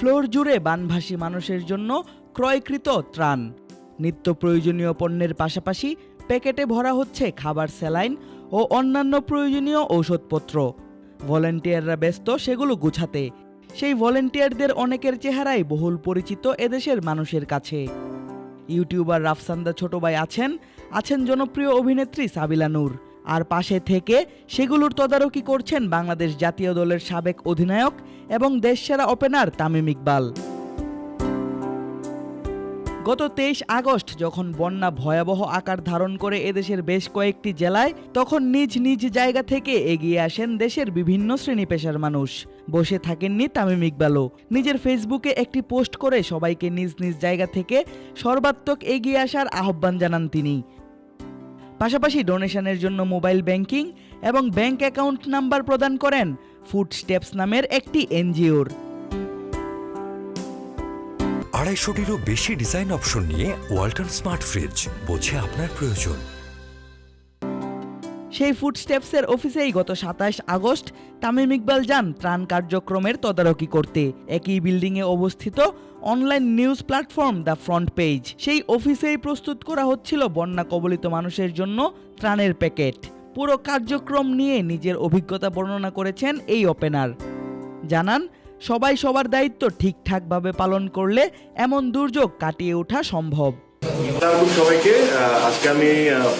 Floor জুড়ে বানভাসী মানুষের জন্য ক্রয়কৃত ত্রাণ। নিত্য প্রয়োজনীয় পণ্যের পাশাপাশি প্যাকেটে ভরা হচ্ছে খাবার স্যালাইন ও অন্যান্য প্রয়োজনীয় ঔষধপত্র। ভলেন্টিয়াররা ব্যস্ত সেগুলো গুছাতে। সেই ভলেন্টিয়ারদের অনেকের চেহারাই বহুল পরিচিত এদেশের মানুষের কাছে। ইউটিউবার রাফসান্দা ছোট ভাই আছেন আছেন জনপ্রিয় অভিনেত্রী সাবিলা নূর। আর পাশে থেকে সেগুলোর তদারকি করছেন বাংলাদেশ জাতীয় দলের সাবেক অধিনায়ক এবং দেশসেরা ওপেনার তামিম ইকবাল। গত তেইশ আগস্ট যখন বন্যা ভয়াবহ আকার ধারণ করে এদেশের বেশ কয়েকটি জেলায়, তখন নিজ নিজ জায়গা থেকে এগিয়ে আসেন দেশের বিভিন্ন শ্রেণি পেশার মানুষ। বসে থাকেননি তামিম ইকবালও। নিজের ফেসবুকে একটি পোস্ট করে সবাইকে নিজ নিজ জায়গা থেকে সর্বাত্মক এগিয়ে আসার আহ্বান জানান তিনি। পাশাপাশি ডোনেশনের জন্য মোবাইল ব্যাংকিং এবং ব্যাংক অ্যাকাউন্ট নাম্বার প্রদান করেন ফুড স্টেপস নামের একটি এনজিওর। আড়াইশোটিরও বেশি ডিজাইন অপশন নিয়ে ওয়াল্টন স্মার্ট ফ্রিজ বোঝে আপনার প্রয়োজন। সেই ফুড স্টেপসের অফিসেই গত সাতাশ আগস্ট তামিম ইকবাল যান ত্রাণ কার্যক্রমের তদারকি করতে। একই বিল্ডিংয়ে অবস্থিত online news platform the front page সেই অফিসেই প্রস্তুত করা হচ্ছিল বন্যা কবলিত মানুষের জন্য ত্রাণের প্যাকেট। পুরো কার্যক্রম নিয়ে নিজের অভিজ্ঞতা বর্ণনা করেছেন এই ওপেনার জানান, সবাই সবার দায়িত্ব ঠিকঠাকভাবে পালন করলে এমন দুর্যোগ কাটিয়ে ওঠা সম্ভব। আসসালামু সবাইকে। আজকে আমি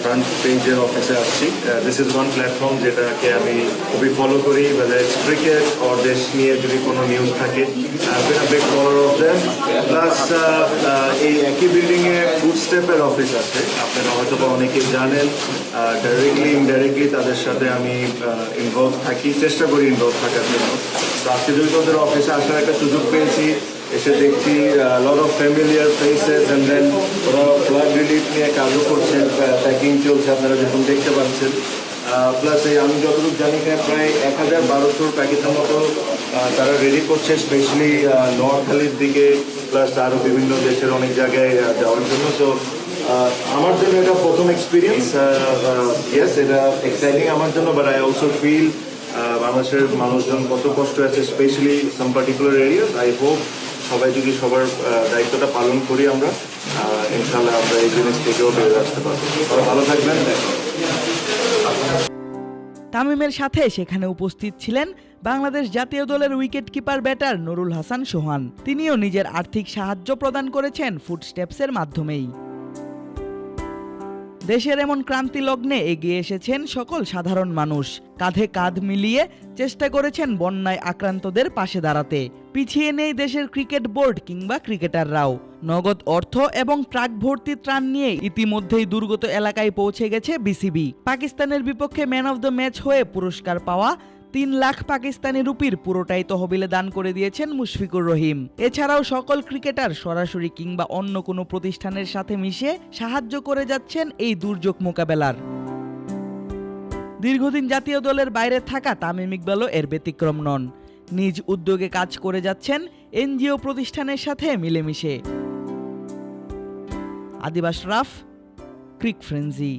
ফ্রন্ট পেজের অফিসে আসছি দিস ইজ ওয়ান প্ল্যাটফর্ম যেটাকে আমি খুবই ফলো করি ক্রিকেট অর দেশ নিয়ে যদি কোনো নিউজ থাকে। প্লাস এই একই বিল্ডিংয়ে ফুড স্টেপের অফিস আছে। আপনারা হয়তো বা অনেকেই জানেন ডাইরেক্টলি ইনডাইরেক্টলি তাদের সাথে আমি ইনভলভ থাকি, চেষ্টা করি ইনভলভ থাকার জন্য। তো আজকে যদি ওদের অফিসে আসার একটা সুযোগ পেয়েছি এসে দেখছি lot of familiar faces and then ওরা ফ্লাড রিলিফ নিয়ে কাজও করছে প্যাকিং চলছে আপনারা যখন দেখতে পাচ্ছেন। প্লাস এই আমি যতটুকু জানি এখানে প্রায় এক হাজার বারোশোর প্যাকেটের মতো তারা রেডি করছে স্পেশালি নোয়াখালীর দিকে প্লাস আরও বিভিন্ন দেশের অনেক জায়গায় যাওয়ার জন্য। তো আমার জন্য এটা প্রথম এক্সপিরিয়েন্স ইয়েস এটা এক্সাইটিং আমার জন্য বাট আই অলসো ফিল বাংলাদেশের মানুষজন কত কষ্ট আছে specially some particular areas I hope সবাই যদি সবার দায়িত্বটা পালন করি আমরা ইনশাল্লাহ আমরা এই জিনিস থেকেও বেরিয়ে আসতে পারব। ভালো থাকবেন তামিমের সাথে সেখানে উপস্থিত ছিলেন বাংলাদেশ জাতীয় দলের wicket keeper batter Nurul Hasan Sohan. তিনিও নিজের আর্থিক সাহায্য প্রদান করেছেন ফুটস্টেপসের মাধ্যমেই। দেশের এমন ক্রান্তি লগ্নে এগিয়ে এসেছেন সকল সাধারণ মানুষ। কাঁধে কাঁধ মিলিয়ে চেষ্টা করেছেন বন্যায় আক্রান্তদের পাশে দাঁড়াতে। পিছিয়ে নেই দেশের ক্রিকেট বোর্ড কিংবা ক্রিকেটাররাও। নগদ অর্থ এবং ট্রাক ভর্তি ত্রাণ নিয়ে ইতিমধ্যেই দুর্গত এলাকায় পৌঁছে গেছে বিসিবি। পাকিস্তানের বিপক্ষে ম্যান অব দ্য ম্যাচ হয়ে পুরস্কার পাওয়া তিন লাখ পাকিস্তানি রুপির পুরোটাই তহবিলে দান করে দিয়েছেন মুশফিকুর রহিম। এছাড়াও সকল ক্রিকেটার সরাসরি কিংবা অন্য কোনো প্রতিষ্ঠানের সাথে মিশে সাহায্য করে যাচ্ছেন এই দুর্যোগ মোকাবেলার। দীর্ঘদিন জাতীয় দলের বাইরে থাকা তামিম ইকবালও এর ব্যতিক্রম নন। নিজ উদ্যোগে কাজ করে যাচ্ছেন এনজিও প্রতিষ্ঠানের সাথে মিলেমিশে। আদিবাস রাফ, ক্রিক ফ্রেন্সি।